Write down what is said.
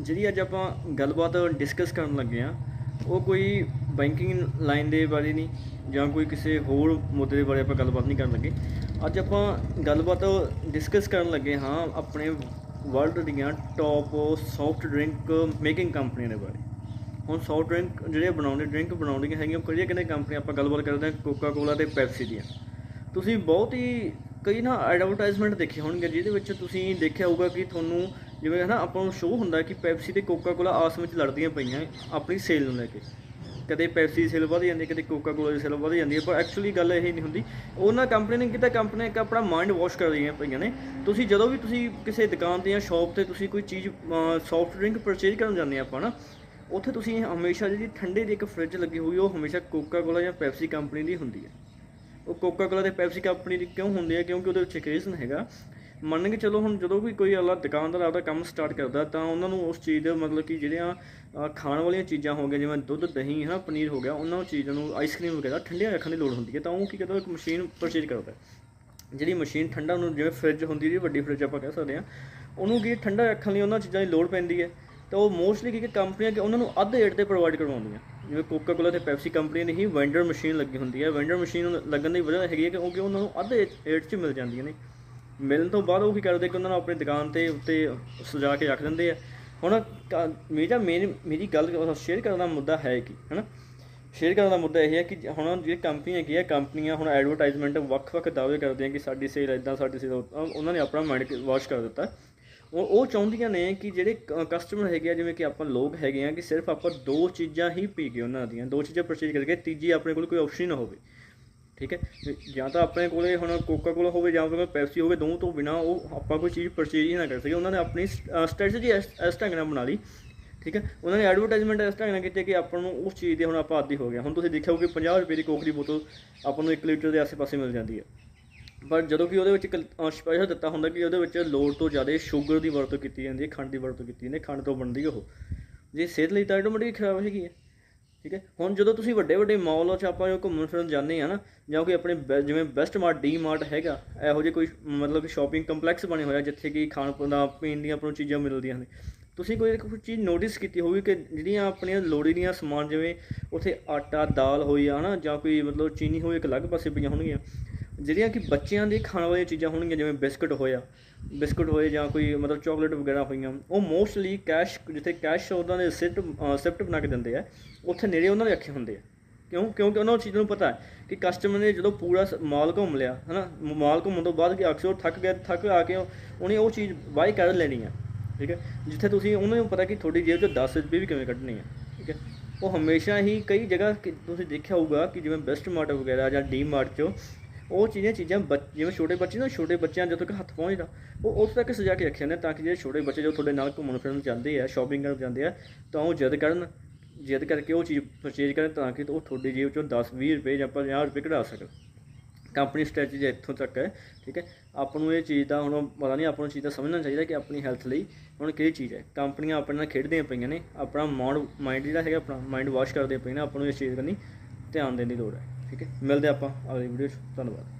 ਜਿਹੜੀ ਅੱਜ ਆਪਾਂ ਗੱਲਬਾਤ ਡਿਸਕਸ ਕਰਨ ਲੱਗੇ ਆ ਉਹ ਕੋਈ ਬੈਂਕਿੰਗ ਲਾਈਨ ਦੇ ਬਾਰੇ ਨਹੀਂ, ਜਾਂ ਕੋਈ ਕਿਸੇ ਹੋਰ ਮੁੱਦੇ ਦੇ ਬਾਰੇ ਆਪਾਂ ਗੱਲਬਾਤ ਨਹੀਂ ਕਰਨ ਲੱਗੇ। ਅੱਜ ਆਪਾਂ ਗੱਲਬਾਤ ਡਿਸਕਸ ਕਰਨ ਲੱਗੇ ਹਾਂ ਆਪਣੇ ਵਰਲਡ ਦੀਆਂ ਟੌਪ ਸੌਫਟ ਡਰਿੰਕ ਮੇਕਿੰਗ ਕੰਪਨੀਆਂ ਦੇ ਬਾਰੇ। ਹੁਣ ਸੌਫਟ ਡਰਿੰਕ ਜਿਹੜੇ ਬਣਾਉਂਦੇ ਡਰਿੰਕ ਬਣਾਉਂਦੀਆਂ ਹੈਗੀਆਂ ਕਿਹੜੀਆਂ ਕਿਹੜੀਆਂ ਕੰਪਨੀਆਂ ਆਪਾਂ ਗੱਲਬਾਤ ਕਰਦੇ ਹਾਂ? ਕੋਕਾ ਕੋਲਾ ਤੇ ਪੈਪਸੀ ਦੀਆਂ। ਤੁਸੀਂ ਬਹੁਤ ਹੀ ਕਈ ਨਾ ਐਡਵਰਟਾਈਜ਼ਮੈਂਟ ਦੇਖੇ ਹੋਣਗੇ, ਜਿਹਦੇ ਵਿੱਚ ਤੁਸੀਂ ਦੇਖਿਆ ਹੋਊਗਾ ਕਿ ਤੁਹਾਨੂੰ ਜਿਵੇਂ ਹਨਾ, ਆਪਾਂ ਨੂੰ ਸ਼ੋਅ ਹੁੰਦਾ ਕਿ ਪੈਪਸੀ ਤੇ ਕੋਕਾ ਕੋਲਾ ਆਪਸ ਵਿੱਚ ਲੜਦੀਆਂ ਪਈਆਂ ਆਪਣੀ ਸੇਲ ਨੂੰ ਲੈ ਕੇ। ਕਦੇ ਪੈਪਸੀ ਦੀ ਸੇਲ ਵਧ ਜਾਂਦੀ ਹੈ ਕਦੇ ਕੋਕਾ ਕੋਲਾ ਦੀ ਸੇਲ ਵਧ ਜਾਂਦੀ ਹੈ, ਪਰ ਐਕਚੁਅਲੀ ਗੱਲ ਇਹ ਨਹੀਂ ਹੁੰਦੀ। ਉਹਨਾਂ ਕੰਪਨੀ ਨੇ ਕਿਤੇ ਕੰਪਨੀ ਇੱਕ ਆਪਣਾ ਮਾਈਂਡ ਵਾਸ਼ ਕਰ ਰਹੀਆਂ ਪਈਆਂ ਨੇ। ਤੁਸੀਂ ਜਦੋਂ ਵੀ ਤੁਸੀਂ ਕਿਸੇ ਦੁਕਾਨ ਤੇ ਜਾਂ ਸ਼ਾਪ ਤੇ ਤੁਸੀਂ ਕੋਈ ਚੀਜ਼ ਸੌਫਟ ਡਰਿੰਕ ਪਰਚੇਜ ਕਰਨ ਜਾਂਦੇ ਆ ਆਪਾਂ ਨਾ, ਉੱਥੇ ਤੁਸੀਂ ਹਮੇਸ਼ਾ ਜਿਹੜੀ ਠੰਡੇ ਦੀ ਇੱਕ ਫ੍ਰਿਜ ਲੱਗੀ ਹੋਈ ਉਹ ਹਮੇਸ਼ਾ ਕੋਕਾ ਕੋਲਾ ਜਾਂ ਪੈਪਸੀ ਕੰਪਨੀ ਦੀ ਹੁੰਦੀ ਹੈ। ਉਹ ਕੋਕਾ ਕੋਲਾ ਤੇ ਪੈਪਸੀ ਕੰਪਨੀ ਦੀ ਕਿਉਂ ਹੁੰਦੀ ਹੈ? ਕਿਉਂਕਿ ਉਹਦੇ ਵਿੱਚ ਇੱਕ ਰੀਜ਼ਨ ਹੈਗਾ। ਮੰਨ ਕੇ ਚਲੋ ਹੁਣ ਜਦੋਂ ਵੀ ਕੋਈ ਅਗਲਾ ਦੁਕਾਨਦਾਰ ਆਪਦਾ ਕੰਮ ਸਟਾਰਟ ਕਰਦਾ, ਤਾਂ ਉਹਨਾਂ ਨੂੰ ਉਸ ਚੀਜ਼ ਦੇ ਮਤਲਬ ਕਿ ਜਿਹੜੀਆਂ ਖਾਣ ਵਾਲੀਆਂ ਚੀਜ਼ਾਂ ਹੋ ਗਈਆਂ, ਜਿਵੇਂ ਦੁੱਧ, ਦਹੀਂ ਹੈ ਨਾ ਪਨੀਰ ਹੋ ਗਿਆ, ਉਹਨਾਂ ਚੀਜ਼ਾਂ ਨੂੰ ਆਈਸਕ੍ਰੀਮ ਵਗੈਰਾ ਠੰਡੀਆਂ ਰੱਖਣ ਦੀ ਲੋੜ ਹੁੰਦੀ ਹੈ, ਤਾਂ ਉਹ ਕੀ ਕਰਦਾ, ਇੱਕ ਮਸ਼ੀਨ ਪਰਚੇਜ ਕਰਦਾ। ਜਿਹੜੀ ਮਸ਼ੀਨ ਠੰਡਾ ਨੂੰ ਜਿਵੇਂ ਫ੍ਰਿਜ ਹੁੰਦੀ ਜਿਹੜੀ ਵੱਡੀ ਫ੍ਰਿਜ ਆਪਾਂ ਕਹਿ ਸਕਦੇ ਹਾਂ, ਉਹਨੂੰ ਕੀ ਠੰਡਾ ਰੱਖਣ ਲਈ ਉਹਨਾਂ ਚੀਜ਼ਾਂ ਦੀ ਲੋੜ ਪੈਂਦੀ ਹੈ। ਤਾਂ ਉਹ ਮੋਸਟਲੀ ਕੀ ਕਿ ਕੰਪਨੀਆਂ ਕਿ ਉਹਨਾਂ ਨੂੰ ਅੱਧ ਰੇਟ ਤੇ ਪ੍ਰੋਵਾਈਡ ਕਰਵਾਉਂਦੀਆਂ। ਜਿਵੇਂ ਕੋਕਾ ਕੋਲਾ ਤੇ ਪੈਪਸੀ ਕੰਪਨੀ ਨੇ ਹੀ ਵੈਂਡਰ ਮਸ਼ੀਨ ਲੱਗੀ ਹੁੰਦੀ ਹੈ। ਵੈਂਡਰ ਮਸ਼ੀਨ ਲੱਗਣ ਦੀ ਵਜ੍ਹਾ ਹੈਗੀ ਹੈ ਕਿ ਕਿਉਂਕਿ ਉਹਨਾਂ ਨੂੰ ਅੱਧ ਰੇਟ 'ਚ ਮਿਲ ਜਾਂਦੀਆਂ ਨੇ। ਮਿਲਣ ਤੋਂ ਬਾਅਦ ਉਹ ਕੀ ਕਰਦੇ ਕਿ ਉਹਨਾਂ ਨੂੰ ਆਪਣੀ ਦੁਕਾਨ ਤੇ ਉੱਤੇ ਸਜਾ ਕੇ ਰੱਖ ਦਿੰਦੇ ਆ। ਹੁਣ ਕ- ਮੇਰਾ ਮੇਨ ਮੇਰੀ ਗੱਲ ਸ਼ੇਅਰ ਕਰਨ ਦਾ ਮੁੱਦਾ ਹੈ ਕੀ, ਹਨਾ? ਸ਼ੇਅਰ ਕਰਨ ਦਾ ਮੁੱਦਾ ਇਹ ਹੈ ਕਿ ਹੁਣ ਜਿਹੜੀ ਕੰਪਨੀਆਂ ਕੀ ਹੈ ਕੰਪਨੀਆਂ ਹੁਣ ਐਡਵਰਟਾਈਜ਼ਮੈਂਟ ਵੱਖ-ਵੱਖ ਦਾਅਵੇ ਕਰਦੀਆਂ ਕਿ ਸਾਡੀ ਸੇਲ ਇਦਾਂ ਸਾਡੀ ਸੇਲ ਉਹਨਾਂ ਨੇ ਆਪਣਾ ਮਾਈਂਡ ਵਾਸ਼ ਕਰ ਦਿੱਤਾ। ਉਹ ਉਹ ਚਾਹੁੰਦੀਆਂ ਨੇ ਕਿ ਜਿਹੜੇ ਕਸਟਮਰ ਹੈਗੇ ਆ, ਜਿਵੇਂ ਕਿ ਆਪਾਂ ਲੋਕ ਹੈਗੇ ਆ, ਕਿ ਸਿਰਫ ਆਪਾਂ ਦੋ ਚੀਜ਼ਾਂ ਹੀ ਪੀ ਕੇ ਉਹਨਾਂ ਦੀਆਂ, ਦੋ ਚੀਜ਼ਾਂ ਪਰਚੇਜ ਕਰਕੇ ਤੀਜੀ ਆਪਣੇ ਕੋਲ ਕੋਈ ਆਪਸ਼ਨ ਨਾ ਹੋਵੇ। ਠੀਕ ਹੈ? ਜਾਂ ਤਾਂ ਆਪਣੇ ਕੋਲੇ ਹੁਣ ਕੋਕਾ ਕੋਲਾ ਹੋਵੇ ਜਾਂ ਫਿਰ ਪੈਪਸੀ ਹੋਵੇ ਦੋ ਤੋਂ ਬਿਨਾ ਉਹ ਆਪਾਂ ਕੋਈ ਚੀਜ਼ ਪਰਚੇਜ ਹੀ ਨਾ ਕਰ ਸਕੀਏ। ਉਹਨਾਂ ਨੇ ਆਪਣੀ ਸਟ੍ਰੈਟਜੀ ਇਸ ਇਸ ਢੰਗ ਨਾਲ ਬਣਾ ਲਈ। ਠੀਕ ਹੈ? ਉਹਨਾਂ ਨੇ ਐਡਵਰਟਾਈਜ਼ਮੈਂਟ ਇਸ ਢੰਗ ਨਾਲ ਕੀਤੀ ਕਿ ਆਪਾਂ ਨੂੰ ਉਸ ਚੀਜ਼ ਦੇ ਹੁਣ ਆਪਾਂ ਆਦੀ ਹੋ ਗਿਆ ਹੁਣ ਤੁਸੀਂ ਦੇਖਿਆ ਹੋਊ ਕਿ 50 ਰੁਪਏ ਦੀ ਕੋਕ ਦੀ ਬੋਤਲ ਆਪਾਂ ਨੂੰ 1 ਲੀਟਰ ਦੇ ਆਸ-ਪਾਸੇ ਮਿਲ ਜਾਂਦੀ ਹੈ। ਪਰ ਜਦੋਂ ਕਿ ਉਹਦੇ ਵਿੱਚ ਇੱਕ ਸਪੈਸ਼ਲ ਦਿੱਤਾ ਹੁੰਦਾ ਕਿ ਉਹਦੇ ਵਿੱਚ ਲੋੜ ਤੋਂ ਜ਼ਿਆਦਾ ਸ਼ੂਗਰ ਦੀ ਵਰਤੋਂ ਕੀਤੀ ਜਾਂਦੀ ਹੈ, ਖੰਡ ਦੀ ਵਰਤੋਂ ਕੀਤੀ ਜਾਂਦੀ ਹੈ, ਖੰਡ ਤੋਂ ਬਣਦੀ ਉਹ। ਜੇ ਸਿਹਤ ਲਈ ਤਾਂ ਆਟੋਮੈਟਿਕ ਖਰਾਬ ਹੈਗੀ ਹੈ। ਠੀਕ ਹੈ? ਹੁਣ ਜਦੋਂ ਤੁਸੀਂ ਵੱਡੇ ਵੱਡੇ ਮਾਲ 'ਚ ਆਪਾਂ ਜੋ ਘੁੰਮਣ ਫਿਰਨ ਜਾਂਦੇ ਆ ਨਾ, ਜਾਂ ਕੋਈ ਆਪਣੇ ਬੈ- ਜਿਵੇਂ ਬੈਸਟ ਮਾਰਟ ਡੀ ਮਾਰਟ ਹੈਗਾ, ਇਹੋ ਜਿਹੇ ਕੋਈ ਮਤਲਬ ਕਿ ਸ਼ਾਪਿੰਗ ਕੰਪਲੈਕਸ ਬਣੇ ਹੋਇਆ ਜਿੱਥੇ ਕਿ ਖਾਣ ਪੀਣ ਦਾ, ਪੀਣ ਦੀਆਂ ਆਪਾਂ ਚੀਜ਼ਾਂ ਮਿਲਦੀਆਂ ਨੇ। ਤੁਸੀਂ ਕੋਈ ਕੋਈ ਚੀਜ਼ ਨੋਟਿਸ ਕੀਤੀ ਹੋਵੇ ਕਿ ਜਿਹੜੀਆਂ ਆਪਣੀਆਂ ਲੋੜੀ ਦੀਆਂ ਸਮਾਨ ਜਿਵੇਂ ਉੱਥੇ ਆਟਾ, ਦਾਲ ਹੋਈ ਆ ਨਾ, ਜਾਂ ਕੋਈ ਮਤਲਬ ਚੀਨੀ ਹੋਈ, ਇੱਕ ਅਲੱਗ ਪਾਸੇ ਪਈਆਂ ਹੋਣਗੀਆਂ ਜਿਹੜੀਆਂ ਕਿ ਬੱਚਿਆਂ ਦੇ ਖਾਣ ਵਾਲੀਆਂ ਚੀਜ਼ਾਂ ਹੋਣਗੀਆਂ, ਜਿਵੇਂ ਬਿਸਕਟ ਹੋਇਆ, ਬਿਸਕਟ ਹੋਏ ਜਾਂ ਕੋਈ ਮਤਲਬ ਚਾਕਲੇਟ ਵਗੈਰਾ ਹੋਈਆਂ, ਉਹ ਮੋਸਟਲੀ ਕੈਸ਼ ਜਿੱਥੇ ਕੈਸ਼ ਉਹਨਾਂ ਦੇ ਸਿਫਟ ਸਿਫਟ ਬਣਾ ਕੇ ਦਿੰਦੇ ਆ, ਉੱਥੇ ਨੇੜੇ ਉਹਨਾਂ ਦੇ ਰੱਖੇ ਹੁੰਦੇ ਆ। ਕਿਉਂ? ਕਿਉਂਕਿ ਉਹਨਾਂ ਨੂੰ ਚੀਜ਼ ਨੂੰ ਪਤਾ ਹੈ ਕਿ ਕਸਟਮਰ ਨੇ ਜਦੋਂ ਪੂਰਾ ਸ- ਮਾਲ ਘੁੰਮ ਲਿਆ, ਹਨਾ ਮਾਲ ਘੁੰਮਣ ਤੋਂ ਬਾਅਦ ਕਿ ਅਕਸਰ ਉਹ ਥੱਕ ਗਿਆ, ਥੱਕ ਆ ਕੇ ਉਹਨੇ ਉਹ ਚੀਜ਼ ਬਾਈ ਕਰ ਲੈਣੀ ਆ, ਠੀਕ ਹੈ? ਜਿੱਥੇ ਤੁਸੀਂ, ਉਹਨਾਂ ਨੂੰ ਪਤਾ ਕਿ ਤੁਹਾਡੀ ਜੇਬ 'ਚੋਂ 10 ਰੁਪਏ ਵੀ ਕਿਵੇਂ ਕੱਢਣੀ ਆ, ਠੀਕ ਹੈ? ਉਹ ਹਮੇਸ਼ਾ ਹੀ ਕਈ ਜਗ੍ਹਾ ਤੁਸੀਂ ਦੇਖਿਆ ਹੋਊਗਾ ਕਿ ਜਿਵੇਂ ਬੈਸਟ ਮਾਰਟ ਵਗੈਰਾ ਜਾਂ ਡੀ ਮਾਰਟ 'ਚੋਂ ਉਹ ਚੀਜ਼ਾਂ ਚੀਜ਼ਾਂ ਬੱਚ- ਜਿਵੇਂ ਛੋਟੇ ਬੱਚੇ ਨਾ, ਛੋਟੇ ਬੱਚਿਆਂ ਜਦੋਂ ਤੱਕ ਹੱਥ ਪਹੁੰਚਦਾ, ਉਹ ਉਸ ਤੱਕ ਸਜਾ ਕੇ ਰੱਖੇ ਨੇ ਤਾਂ ਕਿ ਜਿਹੜੇ ਛੋਟੇ ਬੱਚੇ ਜੋ ਤੁਹਾਡੇ ਨਾਲ ਘੁੰਮਣ ਫਿਰਨ ਜਾਂਦੇ ਆ ਸ਼ਾਪਿੰਗ ਕਰਨ ਜਾਂਦੇ ਆ, ਤਾਂ ਉਹ ਜਿੱਦ ਕਰਨ, ਜਿੱਦ ਕਰਕੇ ਉਹ ਚੀਜ਼ ਪਰਚੇਜ ਕਰਨ ਤਾਂ ਕਿ ਉਹ ਤੁਹਾਡੀ ਜੇਬ ਚੋਂ 10 20 ਰੁਪਏ ਜਾਂ 50 ਰੁਪਏ ਕਢਾ ਸਕਣ। ਕੰਪਨੀ ਸਟ੍ਰੈਟਜੀ ਇੱਥੋਂ ਤੱਕ ਹੈ, ਠੀਕ ਹੈ, ਆਪਾਂ ਨੂੰ ਇਹ ਚੀਜ਼ ਦਾ ਹੁਣ ਪਤਾ ਨਹੀਂ, ਆਪਾਂ ਨੂੰ ਚੀਜ਼ ਦਾ ਸਮਝਣਾ ਚਾਹੀਦਾ ਕਿ ਆਪਣੀ ਹੈਲਥ ਲਈ ਹੁਣ ਕਿਹੜੀ ਚੀਜ਼ ਹੈ। ਕੰਪਨੀਆਂ ਆਪਣੇ ਨਾਲ ਖੇਡਦੀਆਂ ਪਈਆਂ ਨੇ, ਆਪਣਾ ਮਾਈਂਡ ਮਾਈਂਡ ਜਿਹੜਾ ਹੈਗਾ ਆਪਣਾ ਮਾਈਂਡ ਵਾਸ਼ ਕਰਦੇ ਪਏ ਨੇ, ਆਪਾਂ ਨੂੰ ਇਸ ਚੀਜ਼ ਕਰਨੀ ਧਿਆਨ ਦੇਣ ਦੀ ਲੋੜ ਹੈ। ਠੀਕ ਹੈ? ਮਿਲਦੇ ਆਪਾਂ ਅਗਲੀ ਵੀਡੀਓ 'ਚ ਧੰਨਵਾਦ।